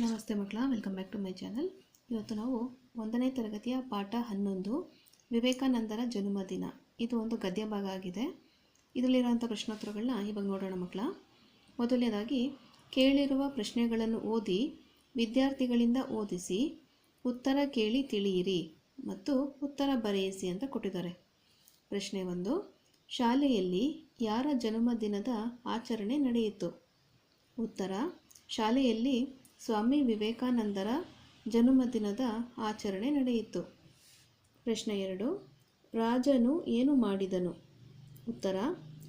ನಮಸ್ತೆ ಮಕ್ಕಳ welcome back to my channel ಇವತ್ತು ನಾವು ಒಂದನೇ ತರಗತಿಯ ಪಾಠ ಹನ್ನೊಂದು, ವಿವೇಕಾನಂದರ ಜನ್ಮದಿನ. ಇದು ಒಂದು ಗದ್ಯ ಭಾಗ ಆಗಿದೆ. ಇದರಲ್ಲಿರುವಂಥ ಪ್ರಶ್ನೋತ್ತರಗಳನ್ನ ಇವಾಗ ನೋಡೋಣ ಮಕ್ಕಳ. ಮೊದಲನೇದಾಗಿ, ಕೇಳಿರುವ ಪ್ರಶ್ನೆಗಳನ್ನು ಓದಿ, ವಿದ್ಯಾರ್ಥಿಗಳಿಂದ ಓದಿಸಿ, ಉತ್ತರ ಕೇಳಿ ತಿಳಿಯಿರಿ ಮತ್ತು ಉತ್ತರ ಬರೆಯಿಸಿ ಅಂತ ಕೊಟ್ಟಿದ್ದಾರೆ. ಪ್ರಶ್ನೆ ಒಂದು, ಶಾಲೆಯಲ್ಲಿ ಯಾರ ಜನ್ಮದಿನದ ಆಚರಣೆ ನಡೆಯಿತು? ಉತ್ತರ, ಶಾಲೆಯಲ್ಲಿ ಸ್ವಾಮಿ ವಿವೇಕಾನಂದರ ಜನ್ಮದಿನದ ಆಚರಣೆ ನಡೆಯಿತು. ಪ್ರಶ್ನೆ ಎರಡು, ರಾಜನು ಏನು ಮಾಡಿದನು? ಉತ್ತರ,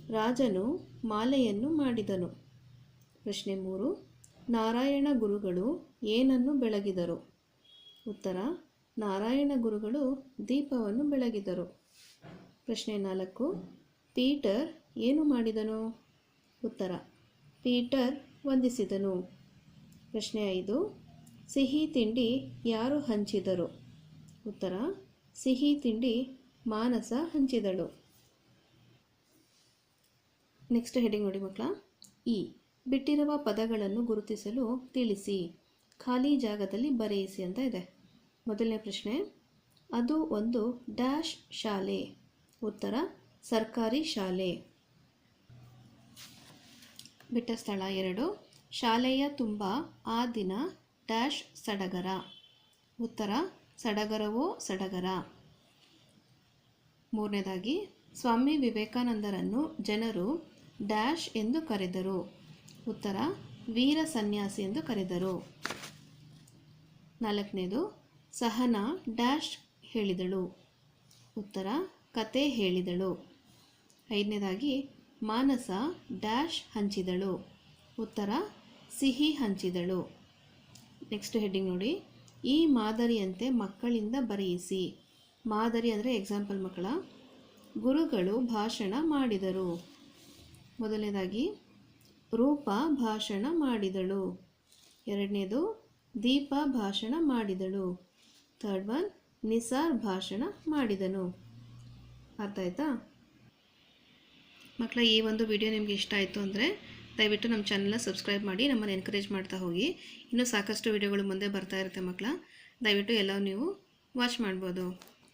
ರಾಜನು ಮಾಲೆಯನ್ನು ಮಾಡಿದನು. ಪ್ರಶ್ನೆ ಮೂರು, ನಾರಾಯಣ ಗುರುಗಳು ಏನನ್ನು ಬೆಳಗಿದರು? ಉತ್ತರ, ನಾರಾಯಣ ಗುರುಗಳು ದೀಪವನ್ನು ಬೆಳಗಿದರು. ಪ್ರಶ್ನೆ ನಾಲ್ಕು, ಪೀಟರ್ ಏನು ಮಾಡಿದನು? ಉತ್ತರ, ಪೀಟರ್ ವಂದಿಸಿದನು. ಪ್ರಶ್ನೆ ಐದು. ಸಿಹಿ ತಿಂಡಿ ಯಾರು ಹಂಚಿದರು? ಉತ್ತರ, ಸಿಹಿ ತಿಂಡಿ ಮಾನಸ ಹಂಚಿದಳು. ನೆಕ್ಸ್ಟ್ ಹೆಡಿಂಗ್ ನೋಡಿ ಮಕ್ಕಳ. ಇ, ಬಿಟ್ಟಿರುವ ಪದಗಳನ್ನು ಗುರುತಿಸಲು ತಿಳಿಸಿ, ಖಾಲಿ ಜಾಗದಲ್ಲಿ ಬರೆಯಿಸಿ ಅಂತ ಇದೆ. ಮೊದಲನೇ ಪ್ರಶ್ನೆ, ಅದು ಒಂದು ಡ್ಯಾಶ್ ಶಾಲೆ. ಉತ್ತರ, ಸರ್ಕಾರಿ ಶಾಲೆ. ಬಿಟ್ಟ ಸ್ಥಳ ಎರಡು. ಶಾಲೆಯ ತುಂಬ ಆ ದಿನ ಡ್ಯಾಶ್ ಸಡಗರ. ಉತ್ತರ, ಸಡಗರವೋ ಸಡಗರ. ಮೂರನೇದಾಗಿ, ಸ್ವಾಮಿ ವಿವೇಕಾನಂದರನ್ನು ಜನರು ಡ್ಯಾಶ್ ಎಂದು ಕರೆದರು. ಉತ್ತರ, ವೀರ ಸನ್ಯಾಸಿ ಎಂದು ಕರೆದರು. ನಾಲ್ಕನೇದು, ಸಹನಾ ಡ್ಯಾಶ್ ಹೇಳಿದಳು. ಉತ್ತರ, ಕತೆ ಹೇಳಿದಳು. ಐದನೇದಾಗಿ, ಮಾನಸ ಡ್ಯಾಶ್ ಹಂಚಿದಳು. ಉತ್ತರ ಸಿಹಿ ಹಂಚಿದಳು. ನೆಕ್ಸ್ಟ್ ಹೆಡ್ಡಿಂಗ್ ನೋಡಿ. ಈ ಮಾದರಿಯಂತೆ ಮಕ್ಕಳಿಂದ ಬರೆಯಿಸಿ. ಮಾದರಿ ಅಂದರೆ ಎಕ್ಸಾಂಪಲ್ ಮಕ್ಕಳ. ಗುರುಗಳು ಭಾಷಣ ಮಾಡಿದರು. ಮೊದಲನೇದಾಗಿ, ರೂಪ ಭಾಷಣ ಮಾಡಿದಳು. ಎರಡನೇದು, ದೀಪ ಭಾಷಣ ಮಾಡಿದಳು. ಥರ್ಡ್ ಒನ್, ನಿಸಾರ್ ಭಾಷಣ ಮಾಡಿದನು. ಅರ್ಥ ಆಯ್ತಾ? ಮಕ್ಕಳ, ಈ ಒಂದು ವಿಡಿಯೋ ನಿಮಗೆ ಇಷ್ಟ ಆಯಿತು ಅಂದರೆ ದಯವಿಟ್ಟು ನಮ್ಮ ಚಾನಲ್ನ ಸಬ್ಸ್ಕ್ರೈಬ್ ಮಾಡಿ, ನಮ್ಮನ್ನು ಎನ್ಕರೇಜ್ ಮಾಡ್ತಾ ಹೋಗಿ. ಇನ್ನೂ ಸಾಕಷ್ಟು ವಿಡಿಯೋಗಳು ಮುಂದೆ ಬರ್ತಾ ಇರುತ್ತೆ ಮಕ್ಕಳ ದಯವಿಟ್ಟು ಎಲ್ಲ ನೀವು ವಾಚ್ ಮಾಡ್ಬೋದು.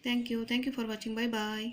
Thank you thank you for watching bye bye